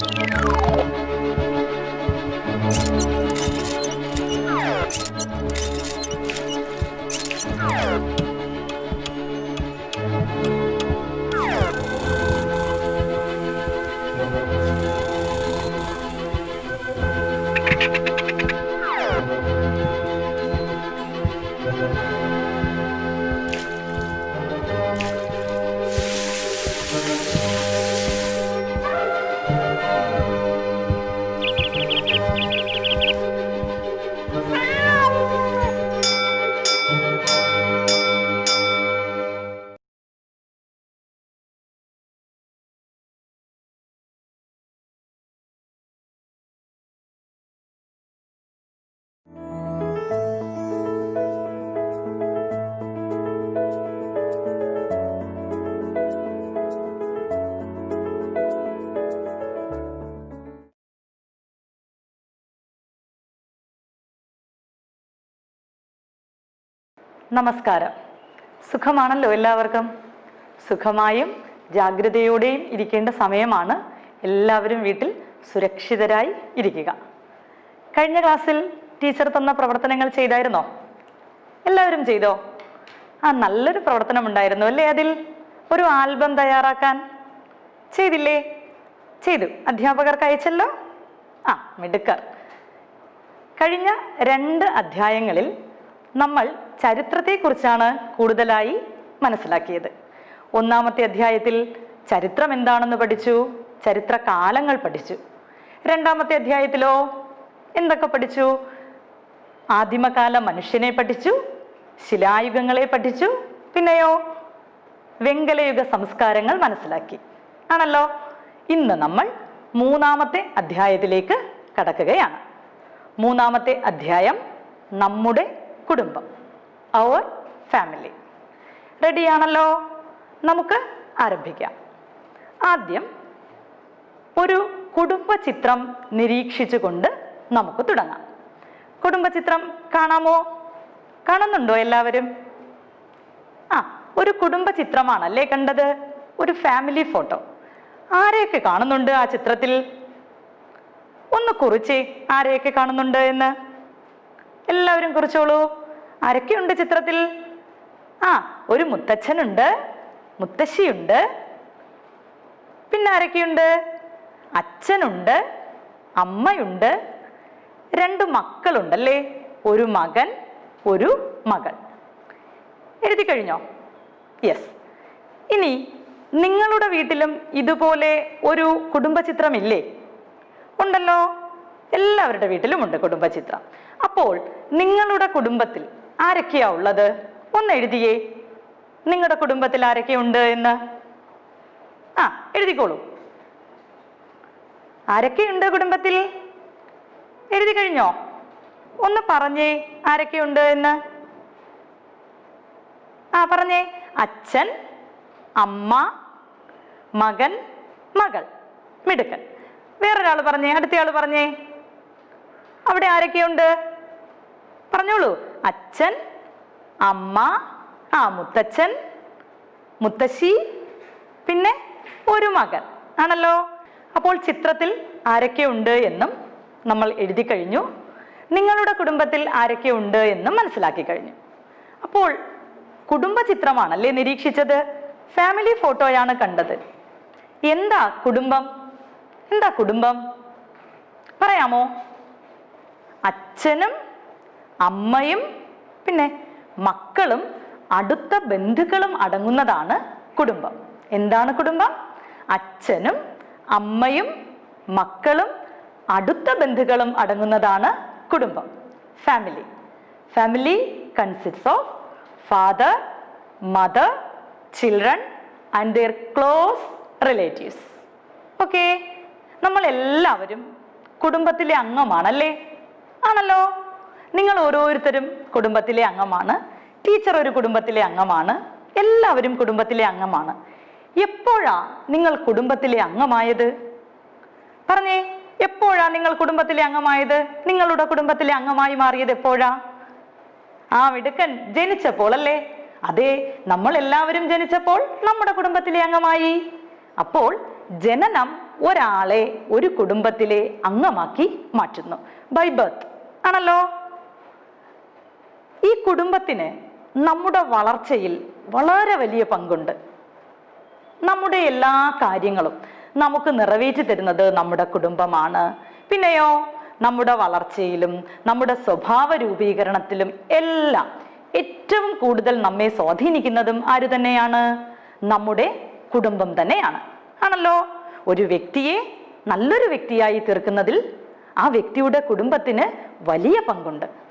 you നമസ്കാരം. സുഖമാണല്ലോ എല്ലാവർക്കും? സുഖമായും ജാഗ്രതയോടെയും ഇരിക്കേണ്ട സമയമാണ്. എല്ലാവരും വീട്ടിൽ സുരക്ഷിതരായി ഇരിക്കുക. കഴിഞ്ഞ ക്ലാസ്സിൽ ടീച്ചർ തന്ന പ്രവർത്തനങ്ങൾ ചെയ്തായിരുന്നോ? എല്ലാവരും ചെയ്തോ? ആ നല്ലൊരു പ്രവർത്തനം ഉണ്ടായിരുന്നു അല്ലേ അതിൽ? ഒരു ആൽബം തയ്യാറാക്കാൻ. ചെയ്തില്ലേ? ചെയ്തു. അധ്യാപകർക്ക് അയച്ചല്ലോ? ആ മിടുക്കർ. കഴിഞ്ഞ രണ്ട് അധ്യായങ്ങളിൽ നമ്മൾ ചരിത്രത്തെക്കുറിച്ചാണ് കൂടുതലായി മനസ്സിലാക്കിയത്. ഒന്നാമത്തെ അധ്യായത്തിൽ ചരിത്രം എന്താണെന്ന് പഠിച്ചു ചരിത്ര കാലങ്ങൾ പഠിച്ചു. രണ്ടാമത്തെ അധ്യായത്തിലോ എന്തൊക്കെ പഠിച്ചു? ആദിമകാല മനുഷ്യനെ പഠിച്ചു ശിലായുഗങ്ങളെ പഠിച്ചു പിന്നെയോ വെങ്കലയുഗ സംസ്കാരങ്ങൾ മനസ്സിലാക്കി. ആണല്ലോ? ഇന്ന് നമ്മൾ മൂന്നാമത്തെ അധ്യായത്തിലേക്ക് കടക്കുകയാണ്. മൂന്നാമത്തെ അധ്യായം നമ്മുടെ കുടുംബം. അവർ ഫാമിലി റെഡിയാണല്ലോ നമുക്ക് ആരംഭിക്കാം. ആദ്യം ഒരു കുടുംബ ചിത്രം നിരീക്ഷിച്ചുകൊണ്ട് നമുക്ക് തുടങ്ങാം. കുടുംബ ചിത്രം കാണാമോ? കാണുന്നുണ്ടോ എല്ലാവരും? ആ ഒരു കുടുംബ ചിത്രമാണല്ലേ കണ്ടത്? ഒരു ഫാമിലി ഫോട്ടോ ആരെയൊക്കെ കാണുന്നുണ്ട് ആ ചിത്രത്തിൽ? ഒന്ന് കുറിച്ച് ആരെയൊക്കെ കാണുന്നുണ്ട് എന്ന്? എല്ലാവരും കുറിച്ചോളൂ. ആരൊക്കെയുണ്ട് ചിത്രത്തിൽ? ആ ഒരു മുത്തച്ഛനുണ്ട് മുത്തശ്ശിയുണ്ട്. പിന്നെ ആരൊക്കെയുണ്ട്? അച്ഛനുണ്ട് അമ്മയുണ്ട് രണ്ട് മക്കളുണ്ടല്ലേ? ഒരു മകൻ ഒരു മകൾ എഴുതി കഴിഞ്ഞോ? യെസ് ഇനി നിങ്ങളുടെ വീട്ടിലും ഇതുപോലെ ഒരു കുടുംബചിത്രമില്ലേ? ഉണ്ടല്ലോ. എല്ലാവരുടെ വീട്ടിലും ഉണ്ട് കുടുംബചിത്രം. അപ്പോൾ നിങ്ങളുടെ കുടുംബത്തിൽ ആരൊക്കെയാ ഉള്ളത്? ഒന്ന് എഴുതിയേ. നിങ്ങളുടെ കുടുംബത്തിൽ ആരൊക്കെ ഉണ്ട് എന്ന്? ആ എഴുതിക്കോളൂ. ആരൊക്കെയുണ്ട് കുടുംബത്തിൽ? എഴുതി കഴിഞ്ഞോ? ഒന്ന് പറഞ്ഞേ ആരൊക്കെയുണ്ട് എന്ന്. ആ പറഞ്ഞേ. അച്ഛൻ അമ്മ മകൻ മകൾ മിടുക്കൻ. വേറൊരാൾ പറഞ്ഞേ അടുത്തയാൾ പറഞ്ഞേ. അവിടെ ആരൊക്കെയുണ്ട്? പറഞ്ഞോളൂ. അച്ഛൻ അമ്മ ആ മുത്തച്ഛൻ മുത്തശ്ശി പിന്നെ ഒരു മകൻ. ആണല്ലോ? അപ്പോൾ ചിത്രത്തിൽ ആരൊക്കെ ഉണ്ട് എന്നും നമ്മൾ എഴുതി കഴിഞ്ഞു. നിങ്ങളുടെ കുടുംബത്തിൽ ആരൊക്കെ ഉണ്ട് എന്നും മനസ്സിലാക്കി കഴിഞ്ഞു. അപ്പോൾ കുടുംബ ചിത്രമാണല്ലേ നിരീക്ഷിച്ചത്? ഫാമിലി ഫോട്ടോയാണ് കണ്ടത്. എന്താ കുടുംബം? എന്താ കുടുംബം? പറയാമോ? അച്ഛനും അമ്മയും പിന്നെ മക്കളും അടുത്ത ബന്ധുക്കളും അടങ്ങുന്നതാണ് കുടുംബം. എന്താണ് കുടുംബം? അച്ഛനും അമ്മയും മക്കളും അടുത്ത ബന്ധുക്കളും അടങ്ങുന്നതാണ് കുടുംബം. Family family consist of father mother children and their close relatives okay നമ്മൾ എല്ലാവരും കുടുംബത്തിലെ അംഗമാണല്ലേ? ആണല്ലോ? നിങ്ങൾ ഓരോരുത്തരും കുടുംബത്തിലെ അംഗമാണ്. ടീച്ചർ ഒരു കുടുംബത്തിലെ അംഗമാണ്. എല്ലാവരും കുടുംബത്തിലെ അംഗമാണ്. എപ്പോഴാ നിങ്ങൾ കുടുംബത്തിലെ അംഗമായത്? പറഞ്ഞേ എപ്പോഴാ നിങ്ങൾ കുടുംബത്തിലെ അംഗമായത്? നിങ്ങളുടെ കുടുംബത്തിലെ അംഗമായി മാറിയത് എപ്പോഴാ? ആ മിടുക്കൻ ജനിച്ചപ്പോൾ അല്ലേ അതെ നമ്മൾ എല്ലാവരും ജനിച്ചപ്പോൾ നമ്മുടെ കുടുംബത്തിലെ അംഗമായി. അപ്പോൾ ജനനം ഒരാളെ ഒരു കുടുംബത്തിലെ അംഗമാക്കി മാറ്റുന്നു. ബൈ ബർത്ത് ആണല്ലോ? ഈ കുടുംബത്തിന് നമ്മുടെ വളർച്ചയിൽ വളരെ വലിയ പങ്കുണ്ട്. നമ്മുടെ എല്ലാ കാര്യങ്ങളും നമുക്ക് നിറവേറ്റി തരുന്നത് നമ്മുടെ കുടുംബമാണ്. പിന്നെയോ നമ്മുടെ വളർച്ചയിലും നമ്മുടെ സ്വഭാവ രൂപീകരണത്തിലും എല്ലാം ഏറ്റവും കൂടുതൽ നമ്മെ സ്വാധീനിക്കുന്നതും ആര് തന്നെയാണ്? നമ്മുടെ കുടുംബം തന്നെയാണ്. ആണല്ലോ? ഒരു വ്യക്തിയെ നല്ലൊരു വ്യക്തിയായി തീർക്കുന്നതിൽ ആ വ്യക്തിയുടെ കുടുംബത്തിന് വലിയ പങ്കുണ്ട്.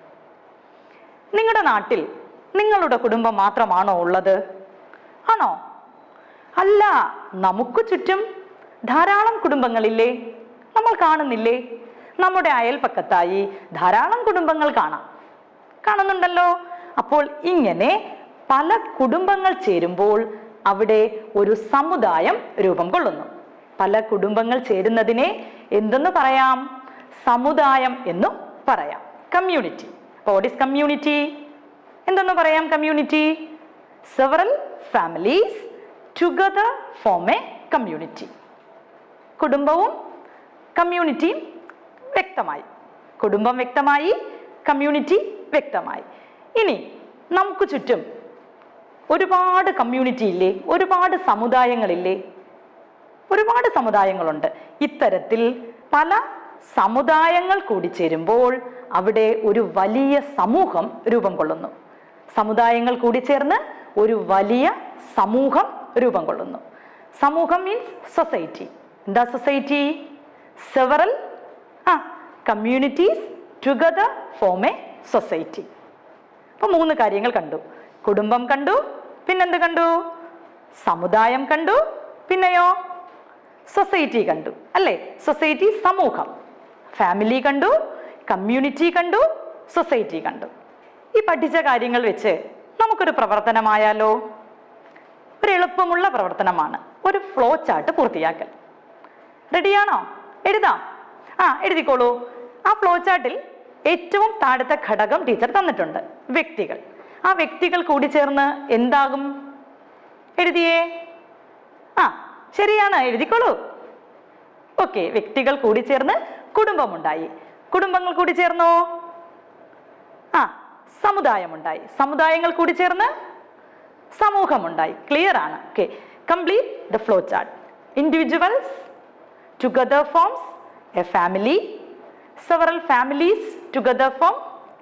നിങ്ങളുടെ നാട്ടിൽ നിങ്ങളുടെ കുടുംബം മാത്രമാണോ ഉള്ളത്? ആണോ? അല്ല നമുക്ക് ചുറ്റും ധാരാളം കുടുംബങ്ങളില്ലേ? നമ്മൾ കാണുന്നില്ലേ? നമ്മുടെ അയൽപ്പക്കത്തായി ധാരാളം കുടുംബങ്ങൾ കാണാം. കാണുന്നുണ്ടല്ലോ. അപ്പോൾ ഇങ്ങനെ പല കുടുംബങ്ങൾ ചേരുമ്പോൾ അവിടെ ഒരു സമുദായം രൂപം കൊള്ളുന്നു. പല കുടുംബങ്ങൾ ചേരുന്നതിനെ എന്തെന്ന് പറയാം? സമുദായം എന്നും പറയാം. കമ്മ്യൂണിറ്റി. വാട്ട് ഈസ് കമ്മ്യൂണിറ്റി എന്തെന്ന് പറയാം community several families together form a community കുടുംബവും കമ്മ്യൂണിറ്റിയും വ്യക്തമായി. കുടുംബം വ്യക്തമായി കമ്മ്യൂണിറ്റി വ്യക്തമായി. ഇനി നമുക്ക് ചുറ്റും ഒരുപാട് കമ്മ്യൂണിറ്റി ഇല്ലേ? ഒരുപാട് സമുദായങ്ങളില്ലേ? ഒരുപാട് സമുദായങ്ങളുണ്ട്. ഇത്തരത്തിൽ പല സമുദായങ്ങൾ കൂടിച്ചേരുമ്പോൾ അവിടെ ഒരു വലിയ സമൂഹം രൂപം കൊള്ളുന്നു. സമുദായങ്ങൾ കൂടിച്ചേർന്ന് ഒരു വലിയ സമൂഹം രൂപം കൊള്ളുന്നു. സമൂഹം മീൻസ് സൊസൈറ്റി എന്താ society several ah communities together form a society അപ്പൊ മൂന്ന് കാര്യങ്ങൾ കണ്ടു. കുടുംബം കണ്ടു പിന്നെന്ത് കണ്ടു? സമുദായം കണ്ടു പിന്നെയോ? സൊസൈറ്റി കണ്ടു. അല്ലേ? സൊസൈറ്റി സമൂഹം. ഫാമിലി കണ്ടു കമ്മ്യൂണിറ്റി കണ്ടു സൊസൈറ്റി കണ്ടു. ഈ പഠിച്ച കാര്യങ്ങൾ വെച്ച് നമുക്കൊരു പ്രവർത്തനമായാലോ? ഒരു എളുപ്പമുള്ള പ്രവർത്തനമാണ്. ഒരു ഫ്ലോ ചാർട്ട് പൂർത്തിയാക്കൽ. റെഡിയാണോ എഴുതാം. ആ എഴുതിക്കോളൂ. ആ ഫ്ലോ ചാർട്ടിൽ ഏറ്റവും താഴത്തെ ഘടകം ടീച്ചർ തന്നിട്ടുണ്ട് വ്യക്തികൾ. ആ വ്യക്തികൾ കൂടി ചേർന്ന് എന്താകും? എഴുതിയേ? ആ ശരിയാണ് എഴുതിക്കോളൂ. ഓക്കെ വ്യക്തികൾ കൂടി ചേർന്ന് കുടുംബമുണ്ടായി. കുടുംബങ്ങൾ കൂടി ചേർന്നോ? ആ സമുദായമുണ്ടായി. സമുദായങ്ങൾ കൂടി ചേർന്ന് സമൂഹമുണ്ടായി. ക്ലിയർ ആണ്. Okay complete the flow chart individuals together forms a family several families together form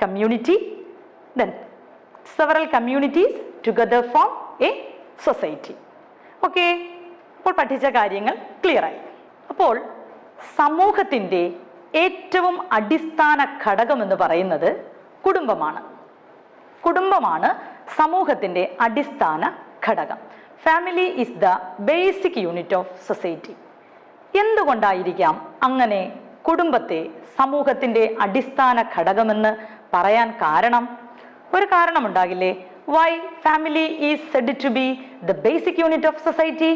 community then several communities together form a society okay അപ്പോൾ പഠിച്ച കാര്യങ്ങൾ ക്ലിയറായി അപ്പോൾ സമൂഹത്തിന്റെ ഏറ്റവും അടിസ്ഥാന ഘടകം എന്ന് പറയുന്നത് കുടുംബമാണ്. കുടുംബമാണ് സമൂഹത്തിന്റെ അടിസ്ഥാന ഘടകം. Family is the basic unit of society എന്തുകൊണ്ടായിരിക്കാം അങ്ങനെ കുടുംബത്തെ സമൂഹത്തിന്റെ അടിസ്ഥാന ഘടകമെന്ന് പറയാൻ കാരണം? ഒരു കാരണമുണ്ടാകില്ലേ? Why family is said to be the basic unit of society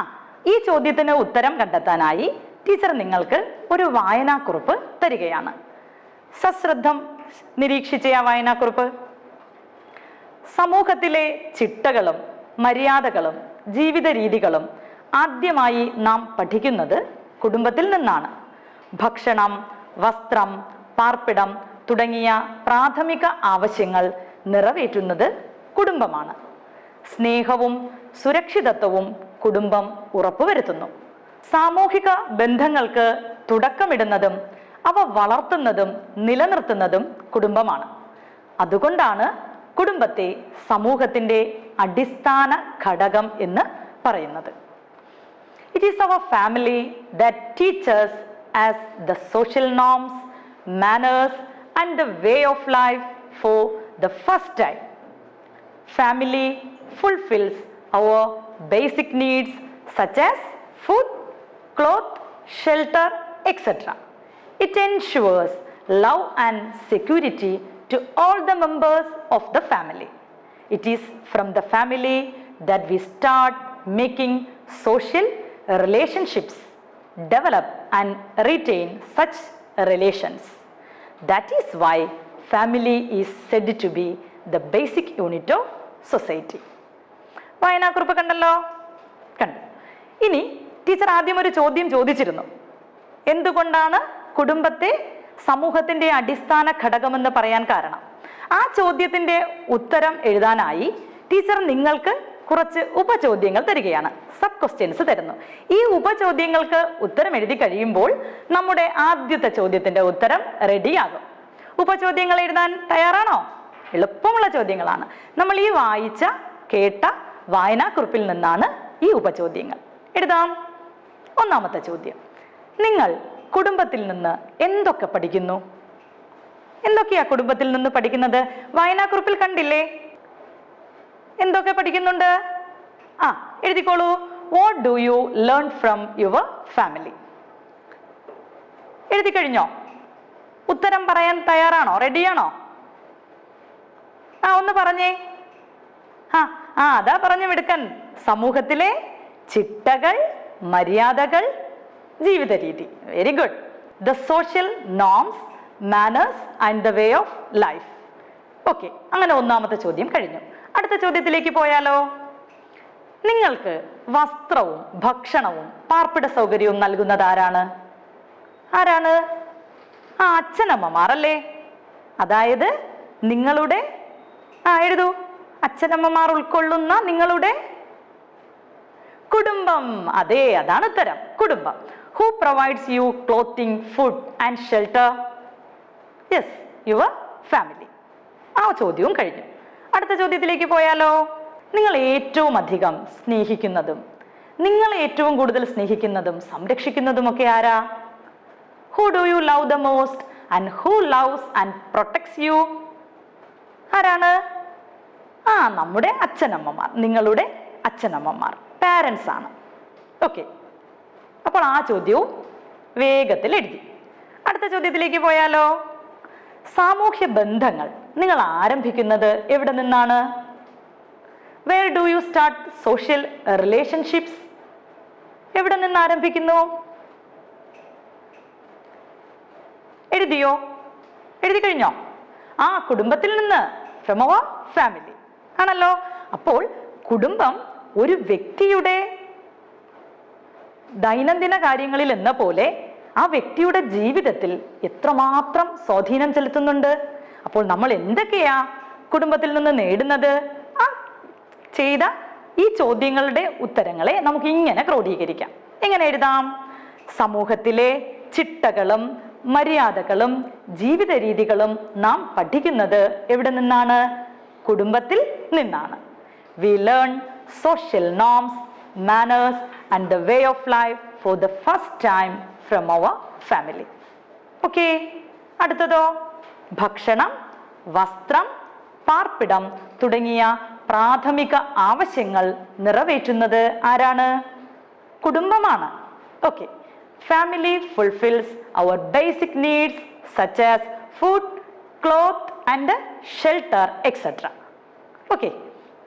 ആ ഈ ചോദ്യത്തിന് ഉത്തരം കണ്ടെത്താനായി ടീച്ചർ നിങ്ങൾക്ക് ഒരു വായനാക്കുറിപ്പ് തരികയാണ്. സശ്രദ്ധം നിരീക്ഷിച്ച ആ വായനാക്കുറിപ്പ്. സമൂഹത്തിലെ ചിട്ടകളും മര്യാദകളും ജീവിത രീതികളും ആദ്യമായി നാം പഠിക്കുന്നത് കുടുംബത്തിൽ നിന്നാണ്. ഭക്ഷണം വസ്ത്രം പാർപ്പിടം തുടങ്ങിയ പ്രാഥമിക ആവശ്യങ്ങൾ നിറവേറ്റുന്നത് കുടുംബമാണ്. സ്നേഹവും സുരക്ഷിതത്വവും കുടുംബം ഉറപ്പുവരുത്തുന്നു. സാമൂഹിക ബന്ധങ്ങൾക്ക് തുടക്കമിടുന്നതും അവ വളർത്തുന്നതും നിലനിർത്തുന്നതും കുടുംബമാണ്. അതുകൊണ്ടാണ് കുടുംബത്തെ സമൂഹത്തിന്റെ അടിസ്ഥാന ഘടകം എന്ന് പറയുന്നത്. It is our family that teachers as the social norms manners and the way of life for the first time family fulfils our basic needs such as food cloth, shelter, etc. It ensures love and security to all the members of the family. It is from the family that we start making social relationships, develop and retain such relations. That is why family is said to be the basic unit of society. വായനാക്കുറിപ്പ് കണ്ടല്ലോ കണ്ടു ഇനി teacher ആദ്യം ഒരു ചോദ്യം ചോദിച്ചിരുന്നു. എന്തുകൊണ്ടാണ് കുടുംബത്തെ സമൂഹത്തിന്റെ അടിസ്ഥാന ഘടകമെന്ന് പറയാൻ കാരണം? ആ ചോദ്യത്തിന്റെ ഉത്തരം എഴുതാനായി ടീച്ചർ നിങ്ങൾക്ക് കുറച്ച് ഉപചോദ്യങ്ങൾ തരികയാണ്. സബ് ക്വസ്റ്റ്യൻസ് തരുന്നു. ഈ ഉപചോദ്യങ്ങൾക്ക് ഉത്തരം എഴുതി കഴിയുമ്പോൾ നമ്മുടെ ആദ്യത്തെ ചോദ്യത്തിന്റെ ഉത്തരം റെഡിയാകും. ഉപചോദ്യങ്ങൾ എഴുതാൻ തയ്യാറാണോ? എളുപ്പമുള്ള ചോദ്യങ്ങളാണ്. നമ്മൾ ഈ വായിച്ച കേട്ട വായനാക്കുറിപ്പിൽ നിന്നാണ് ഈ ഉപചോദ്യങ്ങൾ. എഴുതാം. ഒന്നാമത്തെ ചോദ്യം. നിങ്ങൾ കുടുംബത്തിൽ നിന്ന് എന്തൊക്കെ പഠിക്കുന്നു? എന്തൊക്കെയാ കുടുംബത്തിൽ നിന്ന് പഠിക്കുന്നത്? വായനാക്കുറിപ്പിൽ കണ്ടില്ലേ? എന്തൊക്കെ പഠിക്കുന്നുണ്ട്? ആ എഴുതിക്കോളൂ. What do you learn from your family എഴുതി കഴിഞ്ഞോ? ഉത്തരം പറയാൻ തയ്യാറാണോ? റെഡിയാണോ? ആ ഒന്ന് പറഞ്ഞേ. ആ ആ അതാ പറഞ്ഞു മിടുക്കൻ സമൂഹത്തിലെ ചിട്ടകൾ മര്യാദകൾ ജീവിത രീതി very good the social norms manners and the way of life okay അങ്ങനെ ഒന്നാമത്തെ ചോദ്യം കഴിഞ്ഞു. അടുത്ത ചോദ്യത്തിലേക്ക് പോയാലോ? നിങ്ങൾക്ക് വസ്ത്രവും ഭക്ഷണവും പാർപ്പിട സൗകര്യവും നൽകുന്നത് ആരാണ്? ആരാണ്? ആ അച്ഛനമ്മമാരല്ലേ? അതായത് നിങ്ങളുടെ ആ എഴുതൂ. അച്ഛനമ്മമാർ ഉൾക്കൊള്ളുന്ന നിങ്ങളുടെ കുടുംബം. അതെ അതാണ് ഉത്തരം. കുടുംബം. Who provides you clothing food and shelter yes your family ആ ചോദ്യവും കഴിഞ്ഞു. അടുത്ത ചോദ്യത്തിലേക്ക് പോയാലോ? നിങ്ങൾ ഏറ്റവും അധികം സ്നേഹിക്കുന്നതും നിങ്ങൾ ഏറ്റവും കൂടുതൽ സ്നേഹിക്കുന്നതും സംരക്ഷിക്കുന്നതും ഒക്കെ ആരാ? Who do you love the most and who loves and protects you ആരാണ്? ആ നമ്മുടെ അച്ഛനമ്മമാർ നിങ്ങളുടെ അച്ഛനമ്മമാർ. പാരൻസ് ആണ്. ഓക്കെ അപ്പോൾ ആ ചോദ്യവും വേഗത്തിൽ എഴുതി. അടുത്ത ചോദ്യത്തിലേക്ക് പോയാലോ? സാമൂഹ്യ ബന്ധങ്ങൾ. നിങ്ങൾ ആരംഭിക്കുന്നത് എവിടെ നിന്നാണ്? Where do you start social relationships എവിടെ നിന്ന് ആരംഭിക്കുന്നു? എഴുതിയോ? എഴുതി കഴിഞ്ഞോ? ആ കുടുംബത്തിൽ നിന്ന് ഫ്രം അവർ ഫാമിലി ആണല്ലോ? അപ്പോൾ കുടുംബം ഒരു വ്യക്തിയുടെ ദൈനംദിന കാര്യങ്ങളിൽ എന്ന പോലെ ആ വ്യക്തിയുടെ ജീവിതത്തിൽ എത്രമാത്രം സ്വാധീനം ചെലുത്തുന്നുണ്ട്? അപ്പോൾ നമ്മൾ എന്തൊക്കെയാ കുടുംബത്തിൽ നിന്ന് നേടുന്നത്? ആ ചെയ്ത ഈ ചോദ്യങ്ങളുടെ ഉത്തരങ്ങളെ നമുക്ക് ഇങ്ങനെ ക്രോഡീകരിക്കാം. എങ്ങനെ എഴുതാം? സമൂഹത്തിലെ ചിട്ടകളും മര്യാദകളും ജീവിത രീതികളും നാം പഠിക്കുന്നത് എവിടെ നിന്നാണ്? കുടുംബത്തിൽ നിന്നാണ്. We learn social norms manners and the way of life for the first time from our family okay അടുത്തതോ? ഭക്ഷണം വസ്ത്രം പാർപ്പിടം തുടങ്ങിയ പ്രാഥമിക ആവശ്യങ്ങൾ നിറവേറ്റുന്നത് ആരാണ്? കുടുംബമാണ്. Okay family fulfils our basic needs such as food cloth and shelter etcetera okay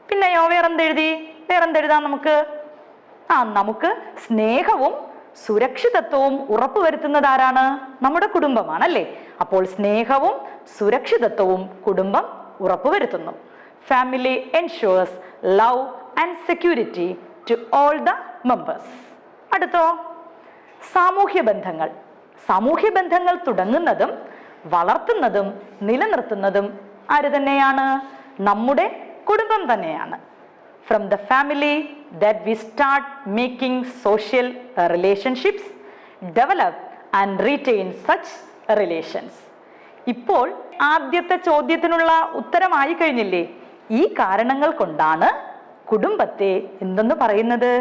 പിന്നെയോ വേറെന്തെഴുതി? വേറെന്തെഴുതാം നമുക്ക്? ആ നമുക്ക് സ്നേഹവും സുരക്ഷിതത്വവും ഉറപ്പുവരുത്തുന്നത് ആരാണ് നമ്മുടെ കുടുംബമാണ് അല്ലേ അപ്പോൾ സ്നേഹവും സുരക്ഷിതത്വവും കുടുംബം ഉറപ്പുവരുത്തുന്നു. Family ensures love and security to all the members അടുത്തോ? സാമൂഹ്യ ബന്ധങ്ങൾ. സാമൂഹ്യ ബന്ധങ്ങൾ തുടങ്ങുന്നതും വളർത്തുന്നതും നിലനിർത്തുന്നതും ആര് തന്നെയാണ്? നമ്മുടെ കുടുംബം തന്നെയാണ്. From the family that we start making social relationships develop and retain such relations ഇപ്പോൾ ആദ്യത്തെ ചോദ്യത്തിനുള്ള ഉത്തരമായി കഴിഞ്ഞില്ലേ? ഈ കാരണങ്ങൾ കൊണ്ടാണ് കുടുംബത്തെ എന്തെന്ന് പറയുന്നത്?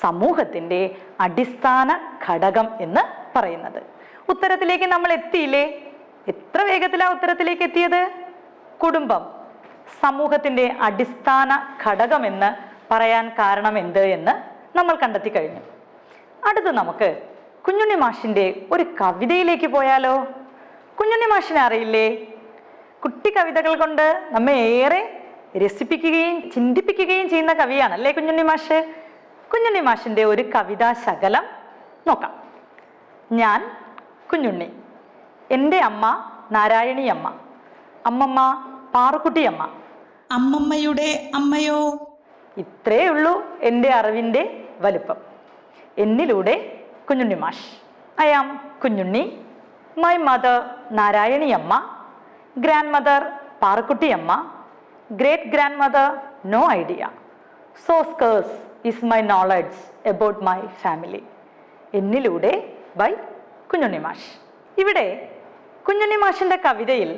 സമൂഹത്തിന്റെ അടിസ്ഥാന ഘടകം എന്ന് പറയുന്നത്. ഉത്തരത്തിലേക്ക് നമ്മൾ എത്തിയില്ലേ? എത്ര വേഗത്തിലാണ് ഉത്തരത്തിലേക്ക് എത്തിയത്? കുടുംബം. സമൂഹത്തിന്റെ അടിസ്ഥാന ഘടകമെന്ന് പറയാൻ കാരണം എന്ത് എന്ന് നമ്മൾ കണ്ടെത്തി കഴിഞ്ഞു. അടുത്ത് നമുക്ക് കുഞ്ഞുണ്ണി മാഷിന്റെ ഒരു കവിതയിലേക്ക് പോയാലോ? കുഞ്ഞുണ്ണി മാഷിനെ അറിയില്ലേ? കുട്ടി കവിതകൾ കൊണ്ട് നമ്മെ ഏറെ രസിപ്പിക്കുകയും ചിന്തിപ്പിക്കുകയും ചെയ്യുന്ന കവിയാണ് അല്ലേ കുഞ്ഞുണ്ണി മാഷ്? കുഞ്ഞുണ്ണി മാഷിന്റെ ഒരു കവിതാ ശകലം നോക്കാം. ഞാൻ കുഞ്ഞുണ്ണി എന്റെ അമ്മ നാരായണി അമ്മ. അമ്മമ്മ പാറുക്കുട്ടിയമ്മ. അമ്മമ്മയുടെ അമ്മയോ? ഇത്രേ ഉള്ളൂ എന്റെ അറിവിന്റെ വലുപ്പം. എന്നിലൂടെ കുഞ്ഞുണ്ണി മാഷ്. I am Kunjunni. My mother Narayaniamma. Grand mother പാറക്കുട്ടിയമ്മ. Great grand mother no idea so scarce is my knowledge about my family എന്നിലൂടെ ബൈ കുഞ്ഞുണ്ണി മാഷ്. ഇവിടെ കുഞ്ഞുണ്ണി മാഷിന്റെ കവിതയിൽ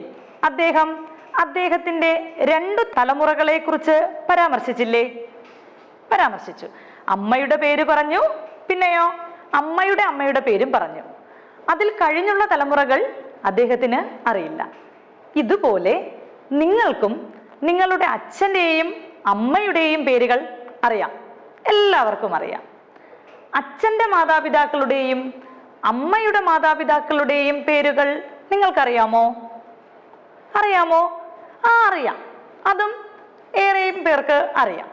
അദ്ദേഹം അദ്ദേഹത്തിന്റെ രണ്ടു തലമുറകളെക്കുറിച്ച് പരാമർശിച്ചില്ലേ? പരാമർശിച്ചു. അമ്മയുടെ പേര് പറഞ്ഞു പിന്നെയോ അമ്മയുടെ അമ്മയുടെ പേരും പറഞ്ഞു. അതിൽ കഴിഞ്ഞുള്ള തലമുറകൾ അദ്ദേഹത്തിന് അറിയില്ല. ഇതുപോലെ നിങ്ങൾക്കും നിങ്ങളുടെ അച്ഛന്റെയും അമ്മയുടെയും പേരുകൾ അറിയാം. എല്ലാവർക്കും അറിയാം. അച്ഛന്റെ മാതാപിതാക്കളുടെയും അമ്മയുടെ മാതാപിതാക്കളുടെയും പേരുകൾ നിങ്ങൾക്കറിയാമോ? അറിയാമോ? അറിയാം. അതും ഏറെയും പേർക്ക് അറിയാം.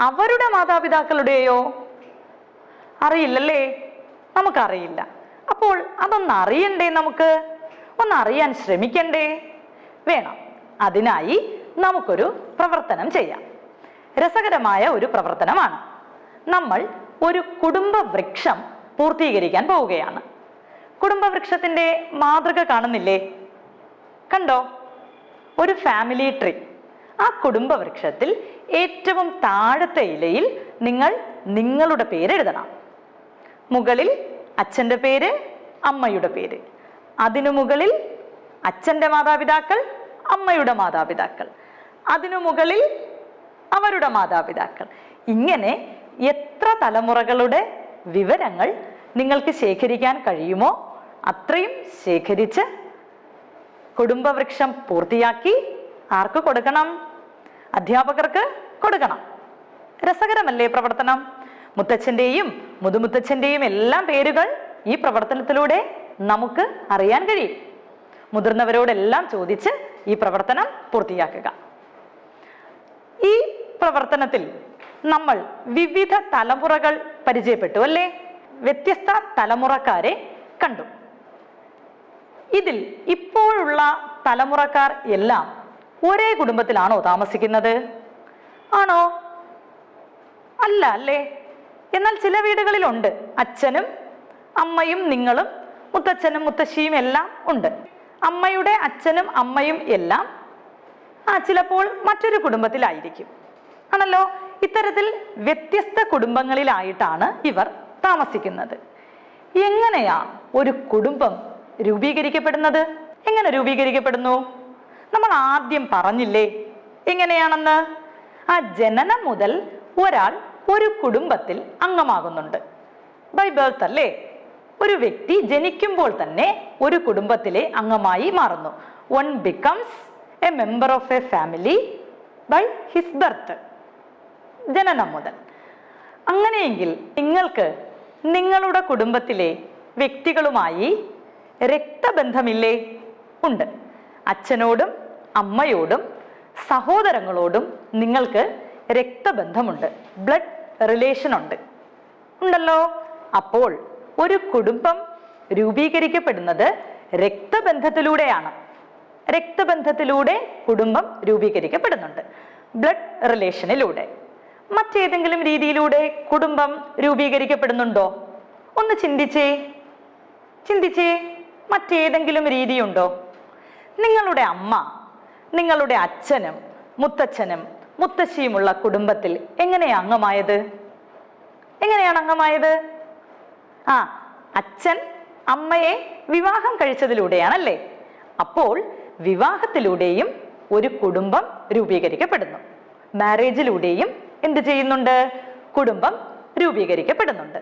അവരുടെ മാതാപിതാക്കളുടെയോ അറിയില്ലല്ലേ? നമുക്കറിയില്ല. അപ്പോൾ അതൊന്ന് അറിയണ്ടേ നമുക്ക്? ഒന്ന് അറിയാൻ ശ്രമിക്കണ്ടേ? വേണം. അതിനായി നമുക്കൊരു പ്രവർത്തനം ചെയ്യാം. രസകരമായ ഒരു പ്രവർത്തനമാണ്. നമ്മൾ ഒരു കുടുംബ വൃക്ഷം പൂർത്തീകരിക്കാൻ പോവുകയാണ്. കുടുംബവൃക്ഷത്തിന്റെ മാതൃക കാണുന്നില്ലേ? കണ്ടോ? ഒരു ഫാമിലി ട്രീ ആ കുടുംബ വൃക്ഷത്തിൽ ഏറ്റവും താഴത്തെ ഇലയിൽ നിങ്ങൾ നിങ്ങളുടെ പേര് എഴുതണം. മുകളിൽ അച്ഛന്റെ പേര് അമ്മയുടെ പേര്. അതിനു മുകളിൽ അച്ഛന്റെ മാതാപിതാക്കൾ അമ്മയുടെ മാതാപിതാക്കൾ. അതിനു മുകളിൽ അവരുടെ മാതാപിതാക്കൾ. ഇങ്ങനെ എത്ര തലമുറകളുടെ വിവരങ്ങൾ നിങ്ങൾക്ക് ശേഖരിക്കാൻ കഴിയുമോ അത്രയും ശേഖരിച്ച് കുടുംബവൃക്ഷം പൂർത്തിയാക്കി ആർക്ക് കൊടുക്കണം? അധ്യാപകർക്ക് കൊടുക്കണം. രസകരമല്ലേ പ്രവർത്തനം? മുത്തച്ഛന്റെയും മുതുമുത്തച്ഛന്റെയും എല്ലാം പേരുകൾ ഈ പ്രവർത്തനത്തിലൂടെ നമുക്ക് അറിയാൻ കഴിയും. മുതിർന്നവരോടെല്ലാം ചോദിച്ച് ഈ പ്രവർത്തനം പൂർത്തിയാക്കുക. ഈ പ്രവർത്തനത്തിൽ നമ്മൾ വിവിധ തലമുറകൾ പരിചയപ്പെട്ടു അല്ലേ? വ്യത്യസ്ത തലമുറക്കാരെ കണ്ടു. ഇതിൽ ഇപ്പോഴുള്ള തലമുറക്കാർ എല്ലാം ഒരേ കുടുംബത്തിലാണോ താമസിക്കുന്നത്? ആണോ? അല്ല അല്ലേ? എന്നാൽ ചില വീടുകളിലുണ്ട്. അച്ഛനും അമ്മയും നിങ്ങളും മുത്തച്ഛനും മുത്തശ്ശിയും എല്ലാം ഉണ്ട്. അമ്മയുടെ അച്ഛനും അമ്മയും എല്ലാം ആ ചിലപ്പോൾ മറ്റൊരു കുടുംബത്തിലായിരിക്കും. ആണല്ലോ? ഇത്തരത്തിൽ വ്യത്യസ്ത കുടുംബങ്ങളിലായിട്ടാണ് ഇവർ താമസിക്കുന്നത്. എങ്ങനെയാ ഒരു കുടുംബം രൂപീകരിക്കപ്പെടുന്നത്? എങ്ങനെ രൂപീകരിക്കപ്പെടുന്നു? നമ്മൾ ആദ്യം പറഞ്ഞില്ലേ എങ്ങനെയാണെന്ന് ആ ജനനം മുതൽ ഒരാൾ ഒരു കുടുംബത്തിൽ അംഗമാകുന്നുണ്ട്. ബൈ ബേർത്ത് അല്ലേ? ഒരു വ്യക്തി ജനിക്കുമ്പോൾ തന്നെ ഒരു കുടുംബത്തിലെ അംഗമായി മാറുന്നു. One becomes a member of a family by his birth ജനനം മുതൽ. അങ്ങനെയെങ്കിൽ നിങ്ങൾക്ക് നിങ്ങളുടെ കുടുംബത്തിലെ വ്യക്തികളുമായി രക്തബന്ധമില്ലേ? ഉണ്ട്. അച്ഛനോടും അമ്മയോടും സഹോദരങ്ങളോടും നിങ്ങൾക്ക് രക്തബന്ധമുണ്ട്. ബ്ലഡ് റിലേഷൻ ഉണ്ട് ഉണ്ടല്ലോ? അപ്പോൾ ഒരു കുടുംബം രൂപീകരിക്കപ്പെടുന്നത് രക്തബന്ധത്തിലൂടെയാണ്. രക്തബന്ധത്തിലൂടെ കുടുംബം രൂപീകരിക്കപ്പെടുന്നുണ്ട്. ബ്ലഡ് റിലേഷനിലൂടെ. മറ്റേതെങ്കിലും രീതിയിലൂടെ കുടുംബം രൂപീകരിക്കപ്പെടുന്നുണ്ടോ? ഒന്ന് ചിന്തിച്ചേ. ചിന്തിച്ചേ. മറ്റേതെങ്കിലും രീതിയുണ്ടോ? നിങ്ങളുടെ അമ്മ നിങ്ങളുടെ അച്ഛനും മുത്തച്ഛനും മുത്തശ്ശിയുമുള്ള കുടുംബത്തിൽ എങ്ങനെയാ അംഗമായത്? എങ്ങനെയാണ് അംഗമായത്? ആ അച്ഛൻ അമ്മയെ വിവാഹം കഴിച്ചതിലൂടെയാണല്ലേ? അപ്പോൾ വിവാഹത്തിലൂടെയും ഒരു കുടുംബം രൂപീകരിക്കപ്പെടുന്നു. മാരേജിലൂടെയും എന്ത് ചെയ്യുന്നുണ്ട്? കുടുംബം രൂപീകരിക്കപ്പെടുന്നുണ്ട്.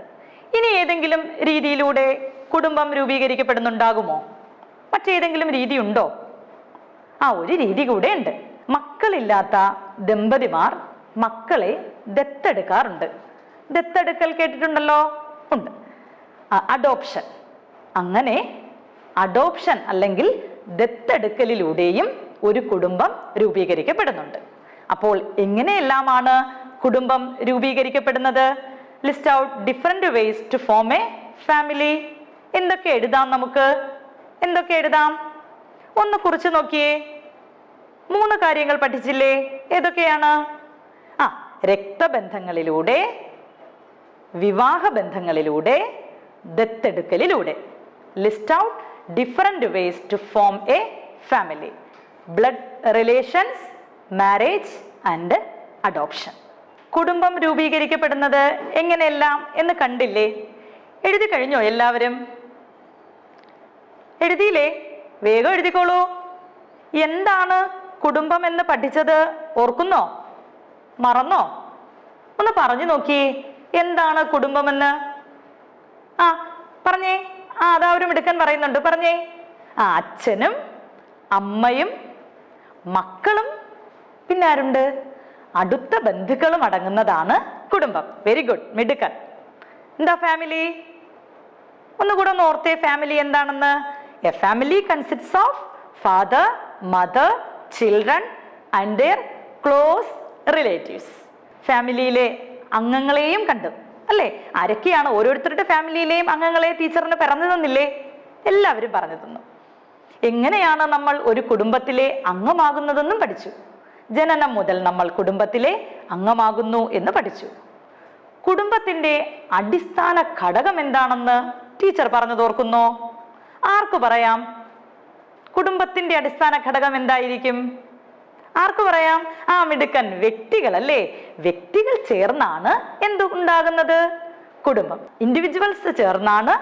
ഇനി ഏതെങ്കിലും രീതിയിലൂടെ കുടുംബം രൂപീകരിക്കപ്പെടുന്നുണ്ടാകുമോ? മറ്റേതെങ്കിലും രീതി ഉണ്ടോ ആ ഒരു രീതി കൂടെ ഉണ്ട് മക്കളില്ലാത്ത ദമ്പതിമാർ മക്കളെ ദത്തെടുക്കാറുണ്ട്. ദത്തെടുക്കൽ കേട്ടിട്ടുണ്ടല്ലോ? ഉണ്ട്. അഡോപ്ഷൻ അങ്ങനെ അഡോപ്ഷൻ അല്ലെങ്കിൽ ദത്തെടുക്കലിലൂടെയും ഒരു കുടുംബം രൂപീകരിക്കപ്പെടുന്നുണ്ട്. അപ്പോൾ എങ്ങനെയെല്ലാമാണ് കുടുംബം രൂപീകരിക്കപ്പെടുന്നത്? List out different ways to form a family എന്തൊക്കെ എഴുതാം നമുക്ക്? എന്തൊക്കെ എഴുതാം? ഒന്ന് കുറിച്ച് നോക്കിയേ. മൂന്ന് കാര്യങ്ങൾ പഠിച്ചില്ലേ? ഏതൊക്കെയാണ്? ആ രക്തബന്ധങ്ങളിലൂടെ വിവാഹ ബന്ധങ്ങളിലൂടെ ദത്തെടുക്കലിലൂടെ. List out different ways to form a family blood relations marriage and adoption കുടുംബം രൂപീകരിക്കപ്പെടുന്നത് എങ്ങനെയെല്ലാം എന്ന് കണ്ടില്ലേ? എഴുതി കഴിഞ്ഞോ എല്ലാവരും? എഴുതിയില്ലേ? വേഗം എഴുതിക്കോളൂ. എന്താണ് കുടുംബം എന്ന് പഠിച്ചത്? ഓർക്കുന്നോ? മറന്നോ? ഒന്ന് പറഞ്ഞു നോക്കി. എന്താണ് കുടുംബമെന്ന് ആ പറഞ്ഞേ. ആ അതാ ഒരു മിടുക്കൻ പറയുന്നുണ്ട്. പറഞ്ഞേ. ആ അച്ഛനും അമ്മയും മക്കളും പിന്നെ ആരുണ്ട്? അടുത്ത ബന്ധുക്കളും അടങ്ങുന്നതാണ് കുടുംബം. വെരി ഗുഡ് മിടുക്കൻ. എന്താ ഫാമിലി ഒന്നുകൂടെ ഒന്ന് ഓർത്തേ. ഫാമിലി എന്താണെന്ന്? A family consists of father mother children and their close relatives ഫാമിലിയിലെ അംഗങ്ങളെയും കണ്ടു അല്ലേ? ആരൊക്കെയാണ് ഓരോരുത്തരുടെ ഫാമിലിയിലെയും അംഗങ്ങളെ ടീച്ചറിന് പറഞ്ഞു തന്നില്ലേ? എല്ലാവരും പറഞ്ഞു തന്നു. എങ്ങനെയാണ് നമ്മൾ ഒരു കുടുംബത്തിലെ അംഗമാകുന്നതെന്നും പഠിച്ചു. ജനനം മുതൽ നമ്മൾ കുടുംബത്തിലെ അംഗമാകുന്നു എന്ന് പഠിച്ചു. കുടുംബത്തിന്റെ അടിസ്ഥാന ഘടകം എന്താണെന്ന് ടീച്ചർ പറഞ്ഞു തോർക്കുന്നോ ആർക്ക് പറയാം? കുടുംബത്തിന്റെ അടിസ്ഥാന ഘടകം എന്തായിരിക്കും? ആർക്ക് പറയാം? ആ മിടുക്കൻ വ്യക്തികൾ അല്ലേ വ്യക്തികൾ ചേർന്നാണ് എന്തുണ്ടാകുന്നത് കുടുംബം. ഇൻഡിവിജ്വൽസ് ചേർന്നാണ്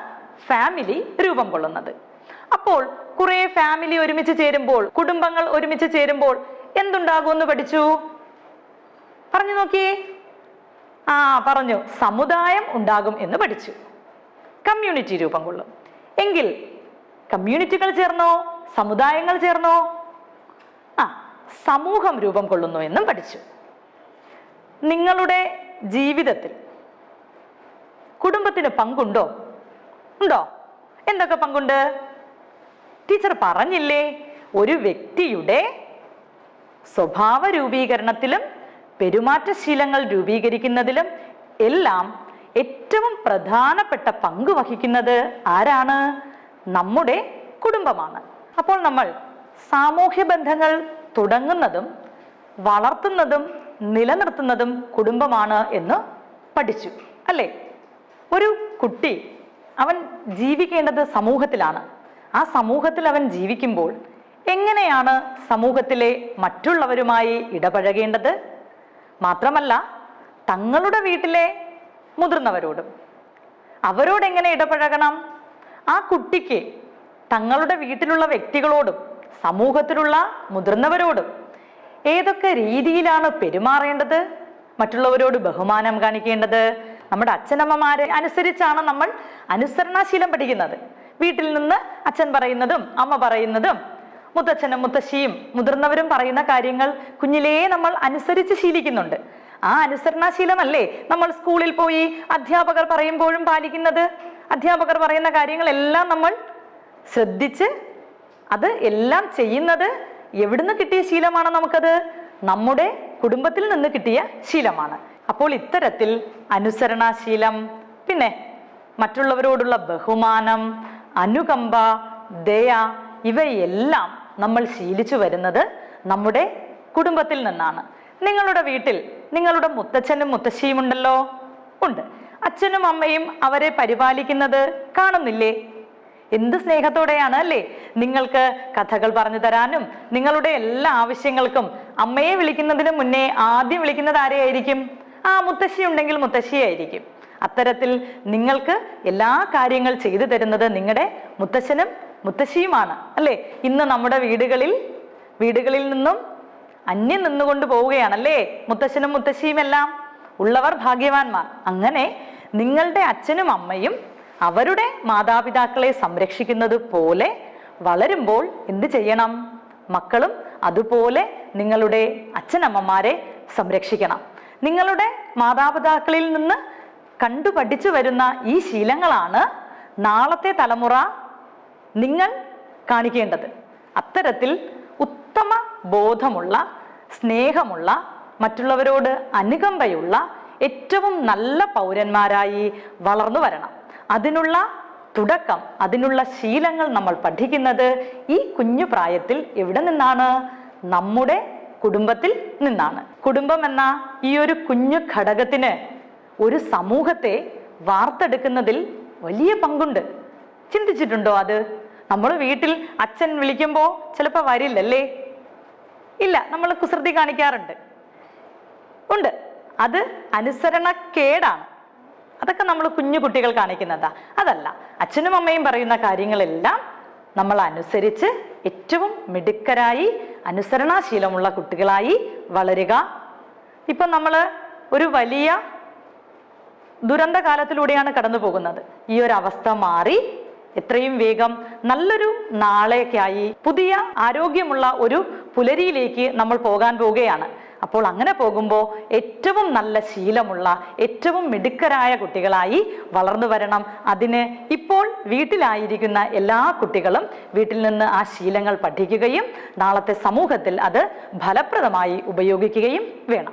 ഫാമിലി രൂപം കൊള്ളുന്നത്. അപ്പോൾ കുറെ ഫാമിലി ഒരുമിച്ച് ചേരുമ്പോൾ കുടുംബങ്ങൾ ഒരുമിച്ച് ചേരുമ്പോൾ എന്തുണ്ടാകുമെന്ന് പഠിച്ചു? പറഞ്ഞു നോക്കിയേ. ആ പറഞ്ഞു. സമുദായം ഉണ്ടാകും എന്ന് പഠിച്ചു. കമ്മ്യൂണിറ്റി രൂപം കൊള്ളും. എങ്കിൽ കമ്മ്യൂണിറ്റികൾ ചേർന്നോ? സമുദായങ്ങൾ ചേർന്നോ? ആ സമൂഹം രൂപം കൊള്ളുന്നു എന്നും പഠിച്ചു. നിങ്ങളുടെ ജീവിതത്തിൽ കുടുംബത്തിന് പങ്കുണ്ടോ? ഉണ്ടോ? എന്തൊക്കെ പങ്കുണ്ട്? ടീച്ചർ പറഞ്ഞില്ലേ ഒരു വ്യക്തിയുടെ സ്വഭാവ രൂപീകരണത്തിലും പെരുമാറ്റശീലങ്ങൾ രൂപീകരിക്കുന്നതിലും എല്ലാം ഏറ്റവും പ്രധാനപ്പെട്ട പങ്ക് വഹിക്കുന്നത് ആരാണ്? നമ്മുടെ കുടുംബമാണ്. അപ്പോൾ നമ്മൾ സാമൂഹ്യ ബന്ധങ്ങൾ തുടങ്ങുന്നതും വളർത്തുന്നതും നിലനിർത്തുന്നതും കുടുംബമാണ് എന്ന് പഠിച്ചു അല്ലേ? ഒരു കുട്ടി അവൻ ജീവിക്കേണ്ടത് സമൂഹത്തിലാണ്. ആ സമൂഹത്തിൽ അവൻ ജീവിക്കുമ്പോൾ എങ്ങനെയാണ് സമൂഹത്തിലെ മറ്റുള്ളവരുമായി ഇടപഴകേണ്ടത്? മാത്രമല്ല തങ്ങളുടെ വീട്ടിലെ മുതിർന്നവരോടും. അവരോടെങ്ങനെ ഇടപഴകണം? ആ കുട്ടിക്ക് തങ്ങളുടെ വീട്ടിലുള്ള വ്യക്തികളോടും സമൂഹത്തിലുള്ള മുതിർന്നവരോടും ഏതൊക്കെ രീതിയിലാണ് പെരുമാറേണ്ടത്? മറ്റുള്ളവരോട് ബഹുമാനം കാണിക്കേണ്ടത്? നമ്മുടെ അച്ഛനമ്മമാരെ അനുസരിച്ചാണ് നമ്മൾ അനുസരണാശീലം പഠിക്കുന്നത്. വീട്ടിൽ നിന്ന് അച്ഛൻ പറയുന്നതും അമ്മ പറയുന്നതും മുത്തച്ഛനും മുത്തശ്ശിയും മുതിർന്നവരും പറയുന്ന കാര്യങ്ങൾ കുഞ്ഞിലേ നമ്മൾ അനുസരിച്ച് ശീലിക്കുന്നുണ്ട്. ആ അനുസരണാശീലമല്ലേ നമ്മൾ സ്കൂളിൽ പോയി അധ്യാപകർ പറയുമ്പോഴും പാലിക്കുന്നത്? അധ്യാപകർ പറയുന്ന കാര്യങ്ങളെല്ലാം നമ്മൾ ശ്രദ്ധിച്ച് അത് എല്ലാം ചെയ്യുന്നത് എവിടുന്ന് കിട്ടിയ ശീലമാണ് നമുക്കത്? നമ്മുടെ കുടുംബത്തിൽ നിന്ന് കിട്ടിയ ശീലമാണ്. അപ്പോൾ ഇത്തരത്തിൽ അനുസരണാശീലം പിന്നെ മറ്റുള്ളവരോടുള്ള ബഹുമാനം അനുകമ്പ ദയ ഇവയെല്ലാം നമ്മൾ ശീലിച്ചു വരുന്നത് നമ്മുടെ കുടുംബത്തിൽ നിന്നാണ്. നിങ്ങളുടെ വീട്ടിൽ നിങ്ങളുടെ മുത്തച്ഛനും മുത്തശ്ശിയും ഉണ്ടല്ലോ? ഉണ്ട്. അച്ഛനും അമ്മയും അവരെ പരിപാലിക്കുന്നത് കാണുന്നില്ലേ? എന്ത് സ്നേഹത്തോടെയാണ് അല്ലേ? നിങ്ങൾക്ക് കഥകൾ പറഞ്ഞു തരാനും നിങ്ങളുടെ എല്ലാ ആവശ്യങ്ങൾക്കും അമ്മയെ വിളിക്കുന്നതിന് മുന്നേ ആദ്യം വിളിക്കുന്നത് ആരെയായിരിക്കും? ആ മുത്തശ്ശി ഉണ്ടെങ്കിൽ മുത്തശ്ശിയായിരിക്കും. അത്തരത്തിൽ നിങ്ങൾക്ക് എല്ലാ കാര്യങ്ങൾ ചെയ്തു തരുന്നത് നിങ്ങളുടെ മുത്തശ്ശനും മുത്തശ്ശിയുമാണ് അല്ലേ? ഇന്ന് നമ്മുടെ വീടുകളിൽ വീടുകളിൽ നിന്നും അന്യം നിന്നുകൊണ്ട് പോവുകയാണല്ലേ? മുത്തശ്ശനും മുത്തശ്ശിയും എല്ലാം ഉള്ളവർ ഭാഗ്യവാന്മാർ. അങ്ങനെ നിങ്ങളുടെ അച്ഛനും അമ്മയും അവരുടെ മാതാപിതാക്കളെ സംരക്ഷിക്കുന്നത് പോലെ വളരുമ്പോൾ എന്ത് ചെയ്യണം? മക്കളും അതുപോലെ നിങ്ങളുടെ അച്ഛനമ്മമാരെ സംരക്ഷിക്കണം. നിങ്ങളുടെ മാതാപിതാക്കളിൽ നിന്ന് കണ്ടു പഠിച്ചു വരുന്ന ഈ ശീലങ്ങളാണ് നാളത്തെ തലമുറ നിങ്ങൾ കാണിക്കേണ്ടത്. അത്തരത്തിൽ ഉത്തമ ബോധമുള്ള സ്നേഹമുള്ള മറ്റുള്ളവരോട് അനുകമ്പയുള്ള ഏറ്റവും നല്ല പൗരന്മാരായി വളർന്നു വരണം. അതിനുള്ള തുടക്കം അതിനുള്ള ശീലങ്ങൾ നമ്മൾ പഠിക്കുന്നത് ഈ കുഞ്ഞു പ്രായത്തിൽ എവിടെ നിന്നാണ്? നമ്മുടെ കുടുംബത്തിൽ നിന്നാണ്. കുടുംബം എന്ന ഈ ഒരു കുഞ്ഞു ഘടകത്തിന് ഒരു സമൂഹത്തെ വാർത്തെടുക്കുന്നതിൽ വലിയ പങ്കുണ്ട്. ചിന്തിച്ചിട്ടുണ്ടോ അത്? നമ്മൾ വീട്ടിൽ അച്ഛൻ വിളിക്കുമ്പോൾ ചിലപ്പോൾ വരില്ലല്ലേ? ഇല്ല നമ്മൾ കുസൃതി കാണിക്കാറുണ്ട്. ഉണ്ട്. അത് അനുസരണക്കേടാണ്. അതൊക്കെ നമ്മൾ കുഞ്ഞു കുട്ടികൾ കാണിക്കുന്നതാ. അതല്ല അച്ഛനും അമ്മയും പറയുന്ന കാര്യങ്ങളെല്ലാം നമ്മൾ അനുസരിച്ച് ഏറ്റവും മിടുക്കരായി അനുസരണാശീലമുള്ള കുട്ടികളായി വളരുക. ഇപ്പം നമ്മൾ ഒരു വലിയ ദുരന്ത കാലത്തിലൂടെയാണ് കടന്നു പോകുന്നത് ഈ ഒരു അവസ്ഥ മാറി എത്രയും വേഗം നല്ലൊരു നാളേക്കായി പുതിയ ആരോഗ്യമുള്ള ഒരു പുലരിയിലേക്ക് നമ്മൾ പോകാൻ പോവുകയാണ്. അപ്പോൾ അങ്ങനെ പോകുമ്പോൾ ഏറ്റവും നല്ല ശീലമുള്ള ഏറ്റവും മിടുക്കരായ കുട്ടികളായി വളർന്നു വരണം. അതിന് ഇപ്പോൾ വീട്ടിലായിരിക്കുന്ന എല്ലാ കുട്ടികളും വീട്ടിൽ നിന്ന് ആ ശീലങ്ങൾ പഠിക്കുകയും നാളത്തെ സമൂഹത്തിൽ അത് ഫലപ്രദമായി ഉപയോഗിക്കുകയും വേണം.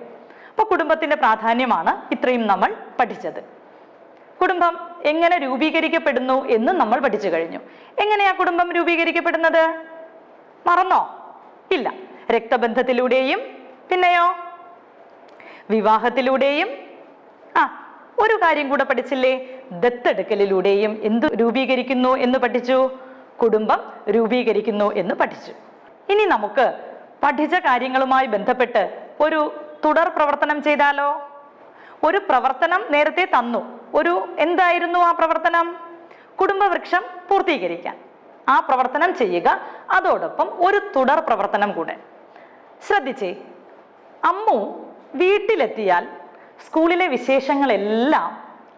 അപ്പോൾ കുടുംബത്തിന്റെ പ്രാധാന്യമാണ് ഇത്രയും നമ്മൾ പഠിച്ചത്. കുടുംബം എങ്ങനെ രൂപീകരിക്കപ്പെടുന്നു എന്ന് നമ്മൾ പഠിച്ചു കഴിഞ്ഞു. എങ്ങനെയാ കുടുംബം രൂപീകരിക്കപ്പെടുന്നത്? മറന്നോ? ഇല്ല. രക്തബന്ധത്തിലൂടെയും പിന്നെയോ? വിവാഹത്തിലൂടെയും ആ ഒരു കാര്യം കൂടെ പഠിച്ചില്ലേ? ദത്തെടുക്കലിലൂടെയും എന്ത് രൂപീകരിക്കുന്നു എന്ന് പഠിച്ചു? കുടുംബം രൂപീകരിക്കുന്നു എന്ന് പഠിച്ചു. ഇനി നമുക്ക് പഠിച്ച കാര്യങ്ങളുമായി ബന്ധപ്പെട്ട് ഒരു തുടർ പ്രവർത്തനം ചെയ്താലോ? ഒരു പ്രവർത്തനം നേരത്തെ തന്നു. ഒരു എന്തായിരുന്നു ആ പ്രവർത്തനം? കുടുംബവൃക്ഷം പൂർത്തീകരിക്കാൻ. ആ പ്രവർത്തനം ചെയ്യുക അതോടൊപ്പം ഒരു തുടർ പ്രവർത്തനം കൂടെ. ശ്രദ്ധിച്ചേ അമ്മു വീട്ടിലെത്തിയാൽ സ്കൂളിലെ വിശേഷങ്ങളെല്ലാം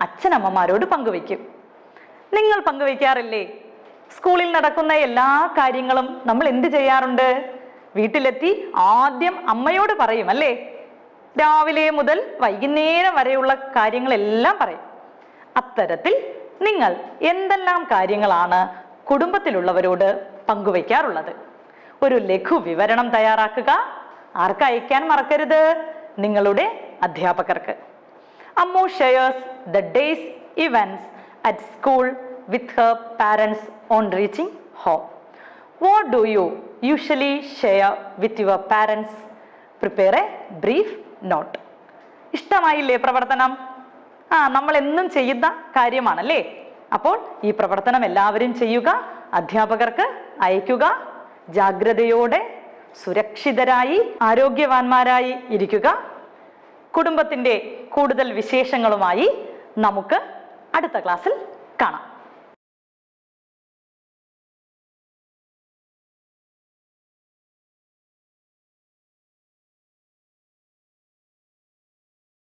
അച്ഛനമ്മമാരോട് പങ്കുവയ്ക്കും. നിങ്ങൾ പങ്കുവയ്ക്കാറില്ലേ? സ്കൂളിൽ നടക്കുന്ന എല്ലാ കാര്യങ്ങളും നമ്മൾ എന്ത് ചെയ്യാറുണ്ട്? വീട്ടിലെത്തി ആദ്യം അമ്മയോട് പറയും അല്ലേ? രാവിലെ മുതൽ വൈകുന്നേരം വരെയുള്ള കാര്യങ്ങളെല്ലാം പറയും. അത്തരത്തിൽ നിങ്ങൾ എന്തെല്ലാം കാര്യങ്ങളാണ് കുടുംബത്തിലുള്ളവരോട് പങ്കുവയ്ക്കാറുള്ളത്? ഒരു ലഘു വിവരണം തയ്യാറാക്കുക ആർക്ക് അയക്കാൻ മറക്കരുത്? നിങ്ങളുടെ അധ്യാപകർക്ക്. Ammu shares the day's events at school with her parents on reaching home. What do you usually share with your parents? Prepare a brief note. ഇഷ്ടമായില്ലേ പ്രവർത്തനം? ആ നമ്മൾ എന്നും ചെയ്യുന്ന കാര്യമാണല്ലേ? അപ്പോൾ ഈ പ്രവർത്തനം എല്ലാവരും ചെയ്യുക അധ്യാപകർക്ക് അയക്കുക ജാഗ്രതയോടെ സുരക്ഷിതരായി ആരോഗ്യവാന്മാരായി ഇരിക്കുക. കുടുംബത്തിന്റെ കൂടുതൽ വിശേഷങ്ങളുമായി നമുക്ക് അടുത്ത ക്ലാസ്സിൽ കാണാം.